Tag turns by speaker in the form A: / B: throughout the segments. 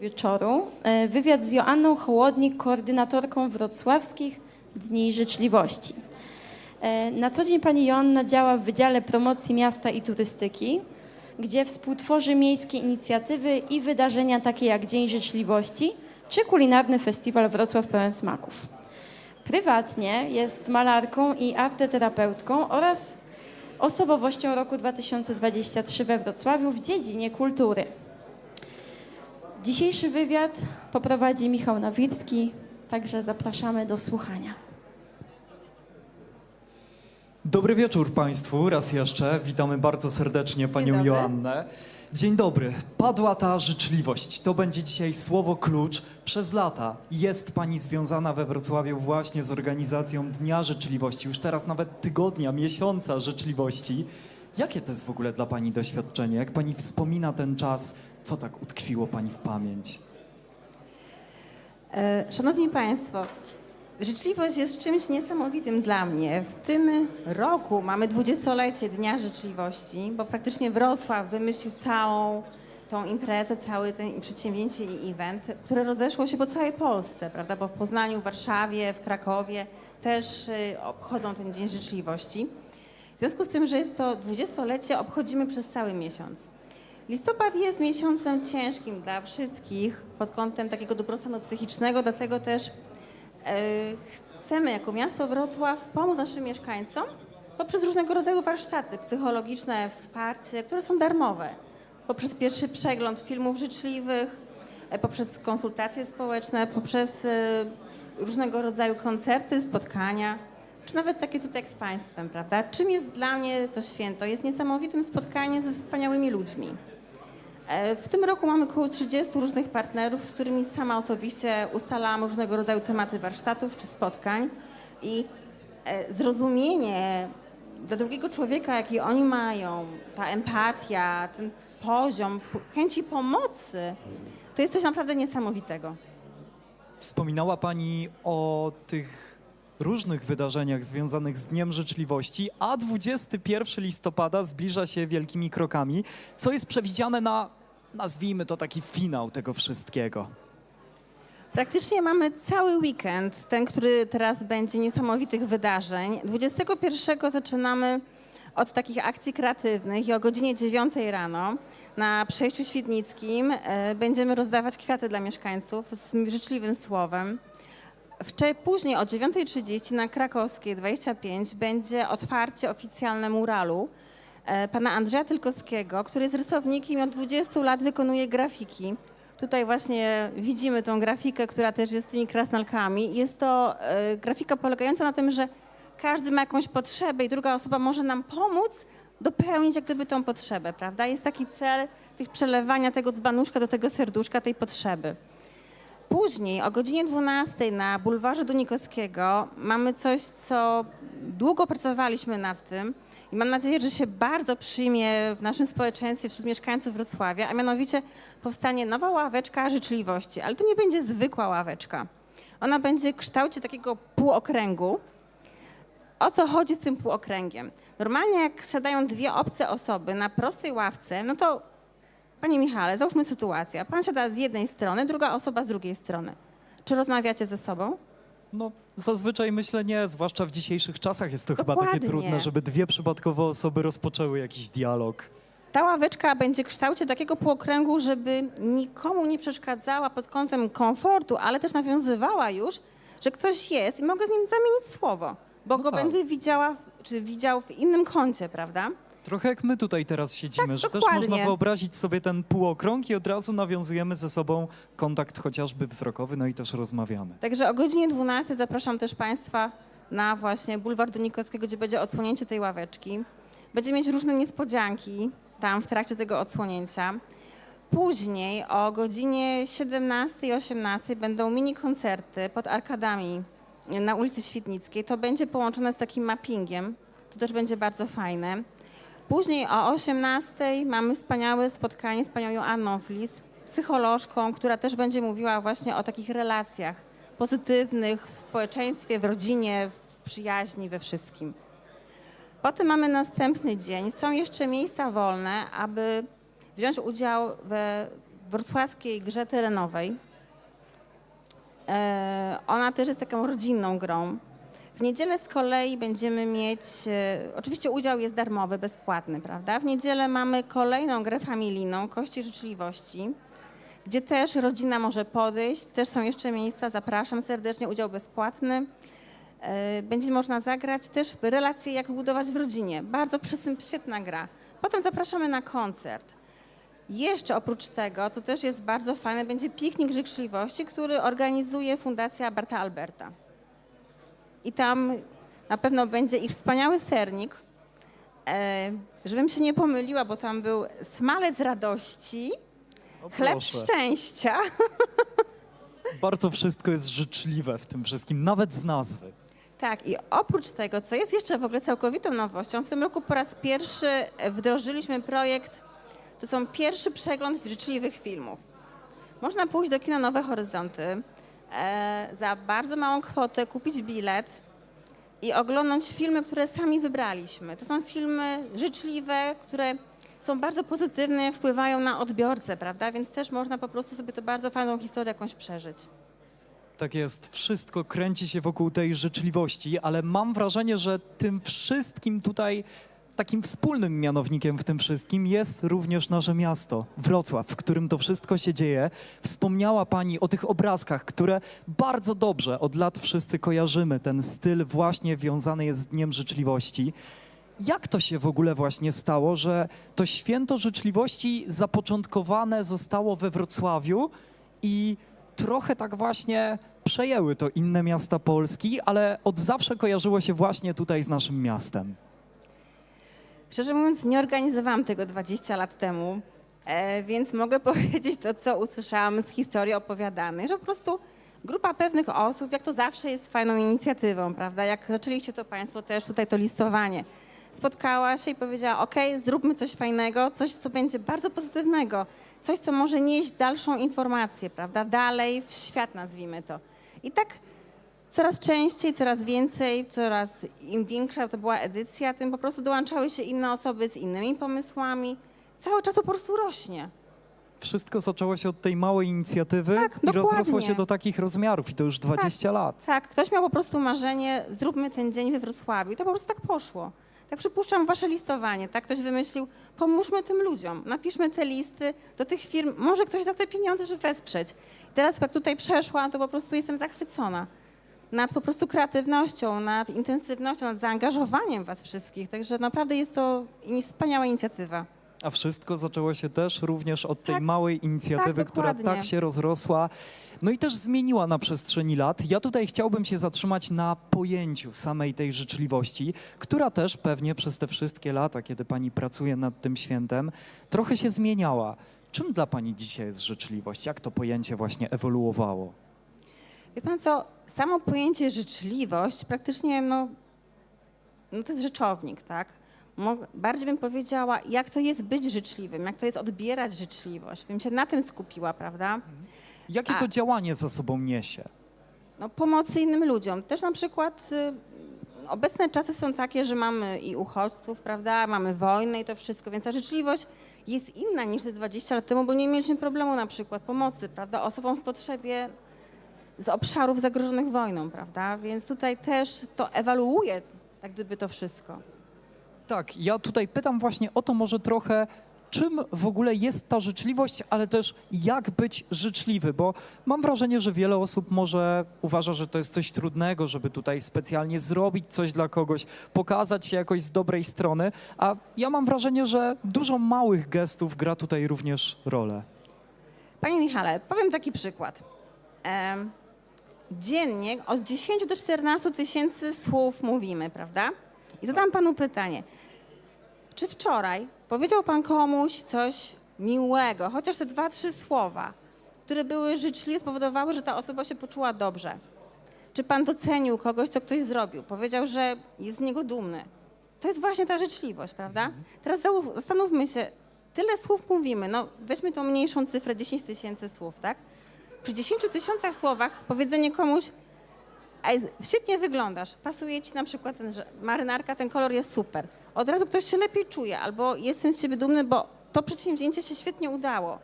A: wieczoru e, wywiad z Joanną Hołodnik, koordynatorką wrocławskich Dni Życzliwości. E, Na co dzień pani Joanna działa w Wydziale Promocji Miasta i Turystyki, gdzie współtworzy miejskie inicjatywy i wydarzenia takie jak Dzień Życzliwości czy kulinarny festiwal Wrocław pełen smaków. Prywatnie jest malarką i arteterapeutką oraz osobowością roku 2023 we Wrocławiu w dziedzinie kultury. Dzisiejszy wywiad poprowadzi Michał Nawicki, także zapraszamy do słuchania.
B: Dobry wieczór Państwu, raz jeszcze. Witamy bardzo serdecznie Panią
C: dobry.
B: Joannę. Dzień dobry. Padła ta życzliwość. To będzie dzisiaj słowo klucz. Przez lata jest Pani związana we Wrocławiu właśnie z organizacją Dnia Życzliwości. Już teraz nawet tygodnia, miesiąca życzliwości. Jakie to jest w ogóle dla Pani doświadczenie? Jak Pani wspomina ten czas, co tak utkwiło Pani w pamięć?
C: E, Szanowni Państwo, życzliwość jest czymś niesamowitym dla mnie. W tym roku mamy dwudziestolecie Dnia Życzliwości, bo praktycznie Wrocław wymyślił całą tą imprezę, całe to przedsięwzięcie i event, które rozeszło się po całej Polsce, prawda? Bo w Poznaniu, w Warszawie, w Krakowie też y, obchodzą ten Dzień Życzliwości. W związku z tym, że jest to dwudziestolecie, obchodzimy przez cały miesiąc. Listopad jest miesiącem ciężkim dla wszystkich pod kątem takiego dobrostanu psychicznego, dlatego też e, chcemy jako miasto Wrocław pomóc naszym mieszkańcom poprzez różnego rodzaju warsztaty psychologiczne, wsparcie, które są darmowe. Poprzez pierwszy przegląd filmów życzliwych, e, poprzez konsultacje społeczne, poprzez e, różnego rodzaju koncerty, spotkania, czy nawet takie tutaj jak z Państwem, prawda? Czym jest dla mnie to święto? Jest niesamowitym spotkaniem ze wspaniałymi ludźmi. E, W tym roku mamy około 30 różnych partnerów, z którymi sama osobiście ustalałam różnego rodzaju tematy warsztatów czy spotkań i e, zrozumienie dla drugiego człowieka, jaki oni mają, ta empatia, ten poziom chęci pomocy, to jest coś naprawdę niesamowitego.
B: Wspominała Pani o tych różnych wydarzeniach związanych z Dniem Życzliwości, a 21 listopada zbliża się wielkimi krokami. Co jest przewidziane na, nazwijmy to taki finał tego wszystkiego?
C: Praktycznie mamy cały weekend, ten, który teraz będzie niesamowitych wydarzeń. 21 zaczynamy od takich akcji kreatywnych i o godzinie 9 rano na przejściu Świdnickim e, będziemy rozdawać kwiaty dla mieszkańców z życzliwym słowem. Wcze- Później o 9.30 na Krakowskiej 25 będzie otwarcie oficjalne muralu e, pana Andrzeja Tylkowskiego, który jest rysownikiem i od 20 lat wykonuje grafiki. Tutaj właśnie widzimy tą grafikę, która też jest tymi krasnalkami. Jest to e, grafika polegająca na tym, że każdy ma jakąś potrzebę i druga osoba może nam pomóc dopełnić jak gdyby tą potrzebę, prawda? Jest taki cel tych przelewania tego dzbanuszka do tego serduszka, tej potrzeby. Później o godzinie 12 na bulwarze Dunikowskiego mamy coś, co długo pracowaliśmy nad tym i mam nadzieję, że się bardzo przyjmie w naszym społeczeństwie wśród mieszkańców Wrocławia, a mianowicie powstanie nowa ławeczka życzliwości, ale to nie będzie zwykła ławeczka. Ona będzie w kształcie takiego półokręgu. O co chodzi z tym półokręgiem? Normalnie jak siadają dwie obce osoby na prostej ławce, no to Panie Michale, załóżmy sytuację. Pan siada z jednej strony, druga osoba z drugiej strony. Czy rozmawiacie ze sobą?
B: No, zazwyczaj myślę nie, zwłaszcza w dzisiejszych czasach jest to chyba takie
C: Dokładnie.
B: trudne, żeby dwie przypadkowe osoby rozpoczęły jakiś dialog.
C: Ta ławeczka będzie w kształcie takiego półokręgu, żeby nikomu nie przeszkadzała pod kątem komfortu, ale też nawiązywała już, że ktoś jest i mogę z nim zamienić słowo, bo
B: No
C: go
B: tak.
C: będę widziała, w- czy widział w innym kącie, prawda?
B: Trochę jak my tutaj teraz siedzimy,
C: Tak,
B: że też
C: dokładnie.
B: można wyobrazić sobie ten półokrąg i od razu nawiązujemy ze sobą kontakt chociażby wzrokowy, no i też rozmawiamy.
C: Także o godzinie 12 zapraszam też Państwa na właśnie bulwar Dunikowskiego, gdzie będzie odsłonięcie tej ławeczki. Będziemy mieć różne niespodzianki tam w trakcie tego odsłonięcia. Później o godzinie 17 i 18 będą mini koncerty pod arkadami na ulicy Świdnickiej. To będzie połączone z takim mappingiem. To też będzie bardzo fajne. Później o 18 mamy wspaniałe spotkanie z panią Joanną Flis, psycholożką, która też będzie mówiła właśnie o takich relacjach pozytywnych w społeczeństwie, w rodzinie, w przyjaźni, we wszystkim. Potem mamy następny dzień. Są jeszcze miejsca wolne, aby wziąć udział we wrocławskiej grze terenowej. E, Ona też jest taką rodzinną grą. W niedzielę z kolei będziemy mieć, e, oczywiście udział jest darmowy, bezpłatny, prawda? W niedzielę mamy kolejną grę familijną, Kości Życzliwości, gdzie też rodzina może podejść, też są jeszcze miejsca, zapraszam serdecznie, udział bezpłatny. E, Będzie można zagrać też relacje, jak budować w rodzinie. Bardzo przysym- świetna gra. Potem zapraszamy na koncert. Jeszcze oprócz tego, co też jest bardzo fajne, będzie piknik życzliwości, który organizuje Fundacja Barta Alberta. I tam na pewno będzie ich wspaniały sernik. E, żebym się nie pomyliła, bo tam był smalec radości,
B: O,
C: chleb
B: proszę.
C: szczęścia.
B: Bardzo wszystko jest życzliwe w tym wszystkim, nawet z nazwy.
C: Tak, i oprócz tego, co jest jeszcze w ogóle całkowitą nowością, w tym roku po raz pierwszy wdrożyliśmy projekt, to są pierwszy przegląd życzliwych filmów. Można pójść do kina Nowe Horyzonty, e, za bardzo małą kwotę kupić bilet i oglądać filmy, które sami wybraliśmy. To są filmy życzliwe, które są bardzo pozytywne, wpływają na odbiorcę, prawda? Więc też można po prostu sobie to bardzo fajną historię jakąś przeżyć.
B: Tak jest, wszystko kręci się wokół tej życzliwości, ale mam wrażenie, że tym wszystkim tutaj, takim wspólnym mianownikiem w tym wszystkim jest również nasze miasto, Wrocław, w którym to wszystko się dzieje. Wspomniała Pani o tych obrazkach, które bardzo dobrze od lat wszyscy kojarzymy. Ten styl właśnie wiązany jest z Dniem Życzliwości. Jak to się w ogóle właśnie stało, że to święto życzliwości zapoczątkowane zostało we Wrocławiu i trochę tak właśnie przejęły to inne miasta Polski, ale od zawsze kojarzyło się właśnie tutaj z naszym miastem.
C: Szczerze mówiąc, nie organizowałam tego 20 lat temu, e, więc mogę powiedzieć to, co usłyszałam z historii opowiadanej, że po prostu grupa pewnych osób, jak to zawsze jest fajną inicjatywą, prawda? Jak zaczęliście to Państwo też tutaj to listowanie, spotkała się i powiedziała: OK, zróbmy coś fajnego, coś, co będzie bardzo pozytywnego, coś, co może nieść dalszą informację, prawda? Dalej w świat, nazwijmy to. I tak coraz częściej, coraz więcej, coraz im większa to była edycja, tym po prostu dołączały się inne osoby z innymi pomysłami. Cały czas to po prostu rośnie.
B: Wszystko zaczęło się od tej małej inicjatywy
C: Tak,
B: i rozrosło
C: dokładnie.
B: się do takich rozmiarów i to już 20 lat.
C: Tak, ktoś miał po prostu marzenie, zróbmy ten dzień we Wrocławiu i to po prostu tak poszło. Tak przypuszczam wasze listowanie, tak ktoś wymyślił, pomóżmy tym ludziom, napiszmy te listy do tych firm, może ktoś da te pieniądze, żeby wesprzeć. I teraz jak tutaj przeszłam, to po prostu jestem zachwycona nad po prostu kreatywnością, nad intensywnością, nad zaangażowaniem was wszystkich, także naprawdę jest to wspaniała inicjatywa.
B: A wszystko zaczęło się też również od tej
C: Tak,
B: małej inicjatywy,
C: tak,
B: która
C: dokładnie.
B: tak się rozrosła. No i też zmieniła na przestrzeni lat. Ja tutaj chciałbym się zatrzymać na pojęciu samej tej życzliwości, która też pewnie przez te wszystkie lata, kiedy pani pracuje nad tym świętem, trochę się zmieniała. Czym dla pani dzisiaj jest życzliwość? Jak to pojęcie właśnie ewoluowało?
C: Wie pan co, samo pojęcie życzliwość praktycznie, no, no to jest rzeczownik, tak? Bardziej bym powiedziała, jak to jest być życzliwym, jak to jest odbierać życzliwość. Bym się na tym skupiła, prawda?
B: Jakie
C: A-
B: to działanie za sobą niesie?
C: No, pomocy innym ludziom. Też na przykład y, obecne czasy są takie, że mamy i uchodźców, prawda? Mamy wojnę i to wszystko, więc ta życzliwość jest inna niż te 20 lat temu, bo nie mieliśmy problemu na przykład pomocy, prawda? Osobom w potrzebie z obszarów zagrożonych wojną, prawda? Więc tutaj też to ewaluuje jak gdyby to wszystko.
B: Tak, ja tutaj pytam właśnie o to może trochę, czym w ogóle jest ta życzliwość, ale też jak być życzliwy, bo mam wrażenie, że wiele osób może uważa, że to jest coś trudnego, żeby tutaj specjalnie zrobić coś dla kogoś, pokazać się jakoś z dobrej strony, a ja mam wrażenie, że dużo małych gestów gra tutaj również rolę.
C: Panie Michale, powiem taki przykład. Dziennie od 10 do 14 tysięcy słów mówimy, prawda? I zadam panu pytanie. Czy wczoraj powiedział pan komuś coś miłego, chociaż te dwa, trzy słowa, które były życzliwe, spowodowały, że ta osoba się poczuła dobrze? Czy pan docenił kogoś, co ktoś zrobił? Powiedział, że jest z niego dumny. To jest właśnie ta życzliwość, prawda? Teraz zau- zastanówmy się, tyle słów mówimy, no weźmy tą mniejszą cyfrę, 10 tysięcy słów, tak? Przy 10 tysiącach słowach powiedzenie komuś, Ej, świetnie wyglądasz, pasuje ci na przykład ten, marynarka, ten kolor jest super. Od razu ktoś się lepiej czuje, albo jestem z ciebie dumny, bo to przedsięwzięcie się świetnie udało.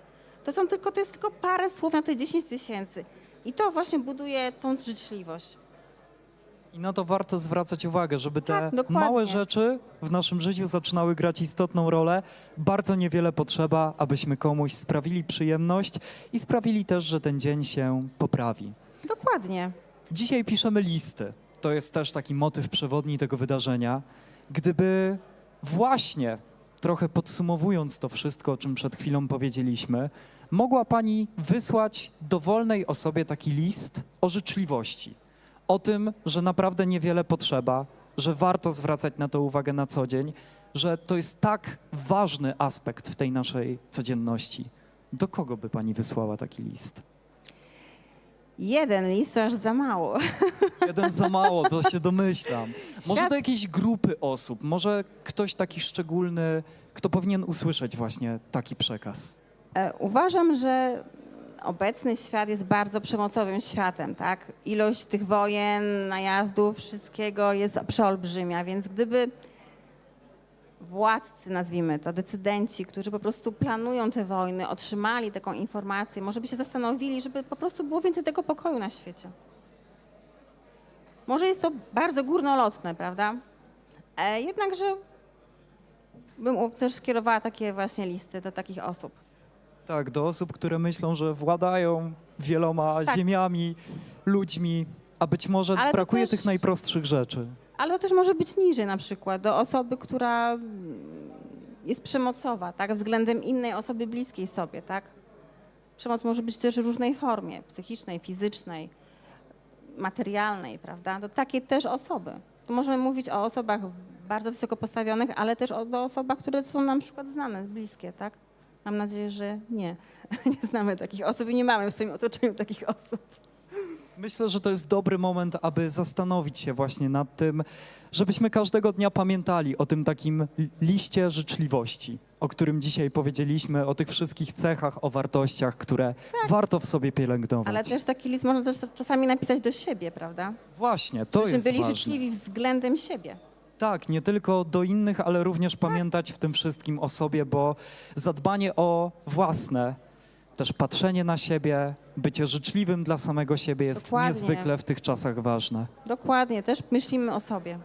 C: To są tylko, to jest tylko parę słów na te 10 tysięcy. I to właśnie buduje tą życzliwość.
B: I na to warto zwracać uwagę, żeby te
C: Tak, dokładnie.
B: małe rzeczy w naszym życiu zaczynały grać istotną rolę. Bardzo niewiele potrzeba, abyśmy komuś sprawili przyjemność i sprawili też, że ten dzień się poprawi.
C: Dokładnie.
B: Dzisiaj piszemy listy. To jest też taki motyw przewodni tego wydarzenia. Gdyby właśnie, trochę podsumowując to wszystko, o czym przed chwilą powiedzieliśmy, mogła Pani wysłać dowolnej osobie taki list o życzliwości, o tym, że naprawdę niewiele potrzeba, że warto zwracać na to uwagę na co dzień, że to jest tak ważny aspekt w tej naszej codzienności. Do kogo by Pani wysłała taki list?
C: Jeden list to aż za mało.
B: Jeden za mało, to się domyślam. Może do jakiejś grupy osób, może ktoś taki szczególny, kto powinien usłyszeć właśnie taki przekaz.
C: E, Uważam, że obecny świat jest bardzo przemocowym światem, tak? Ilość tych wojen, najazdów, wszystkiego jest przeolbrzymia, więc gdyby władcy, nazwijmy to, decydenci, którzy po prostu planują te wojny, otrzymali taką informację, może by się zastanowili, żeby po prostu było więcej tego pokoju na świecie. Może jest to bardzo górnolotne, prawda? E, jednakże bym też skierowała takie właśnie listy do takich osób.
B: Tak, do osób, które myślą, że władają wieloma
C: Tak.
B: ziemiami, ludźmi, a być może
C: Ale to
B: brakuje
C: też-
B: tych najprostszych rzeczy.
C: Ale to też może być niżej na przykład, do osoby, która mm, jest przemocowa, tak, względem innej osoby bliskiej sobie, tak. Przemoc może być też w różnej formie, psychicznej, fizycznej, materialnej, prawda, do takiej też osoby. Tu możemy mówić o osobach bardzo wysoko postawionych, ale też o do osobach, które są nam na przykład znane, bliskie, tak. Mam nadzieję, że nie. Nie znamy takich osób i nie mamy w swoim otoczeniu takich osób.
B: Myślę, że to jest dobry moment, aby zastanowić się właśnie nad tym, żebyśmy każdego dnia pamiętali o tym takim li- liście życzliwości, o którym dzisiaj powiedzieliśmy, o tych wszystkich cechach, o wartościach, które warto w sobie pielęgnować.
C: Tak. Ale też taki list można też czasami napisać do siebie, prawda?
B: Właśnie, to
C: Żebyśmy
B: jest
C: byli
B: ważne.
C: życzliwi względem siebie.
B: Tak, nie tylko do innych, ale również pamiętać w tym wszystkim o sobie, bo zadbanie o własne, też patrzenie na siebie, bycie życzliwym dla samego siebie jest
C: Dokładnie.
B: niezwykle w tych czasach ważne.
C: Dokładnie, też myślimy o sobie.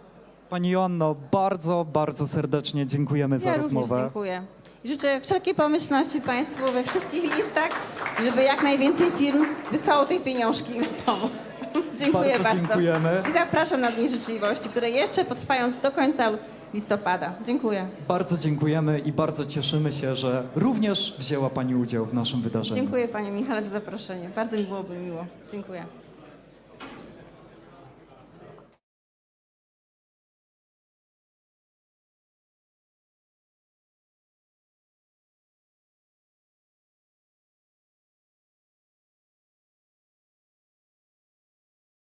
B: Pani Joanno, bardzo, bardzo serdecznie dziękujemy za
C: ja również
B: rozmowę.
C: dziękuję. I Życzę wszelkiej pomyślności Państwu we wszystkich listach, żeby jak najwięcej firm wysłało tej pieniążki na pomoc. Dziękuję
B: Bardzo
C: bardzo.
B: dziękujemy.
C: I zapraszam na Dni Życzliwości, które jeszcze potrwają do końca listopada. Dziękuję.
B: Bardzo dziękujemy i bardzo cieszymy się, że również wzięła Pani udział w naszym wydarzeniu.
C: Dziękuję Panie Michale za zaproszenie. Bardzo mi byłoby miło. Dziękuję.